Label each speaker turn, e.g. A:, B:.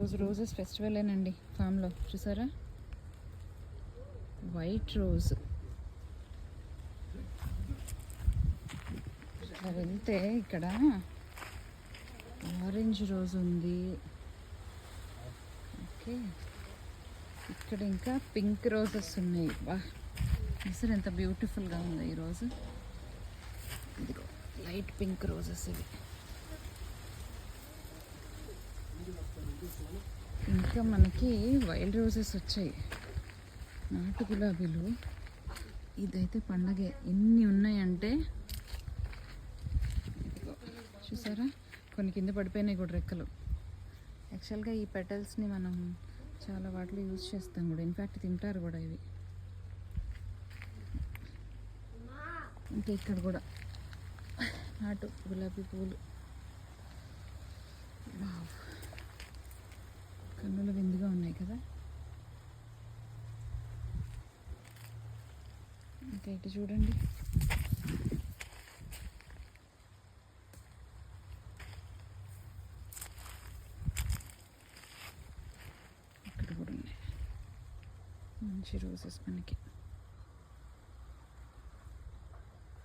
A: రోజు రోజెస్ ఫెస్టివలేనండి ఫామ్లో చూసారా? వైట్ రోజ్ అలా వెళ్తే ఇక్కడ. ఆరెంజ్ రోజ్ ఉంది. ఓకే. ఇక్కడ ఇంకా పింక్ రోజెస్ ఉన్నాయి. బా అసలు ఎంత బ్యూటిఫుల్గా ఉంది ఈ రోజు. ఇదిగో లైట్ పింక్ రోజెస్ ఇవి. ఇంకా మనకి వైల్డ్ రోజెస్ వచ్చాయి. నాటు గులాబీలు. ఇదైతే పండగే. ఎన్ని ఉన్నాయంటే? చూసారా? కొన్ని కింద పడిపోయినాయి కూడా రెక్కలు. యాక్చువల్గా ఈ పెటల్స్ని మనం చాలా వాటిలో యూజ్ చేస్తాం కూడా. ఇన్ఫ్యాక్ట్ తింటారు కూడా ఇవి. ఇంకా ఇక్కడ కూడా నాటు గులాబీ పూలు. వావ్. కన్నులు విందుగా ఉన్నాయి కదా? ఇంకా ఇటు చూడండి. ఇక్కడ కూడా ఉన్నాయి. మంచి రోజెస్ మనకి.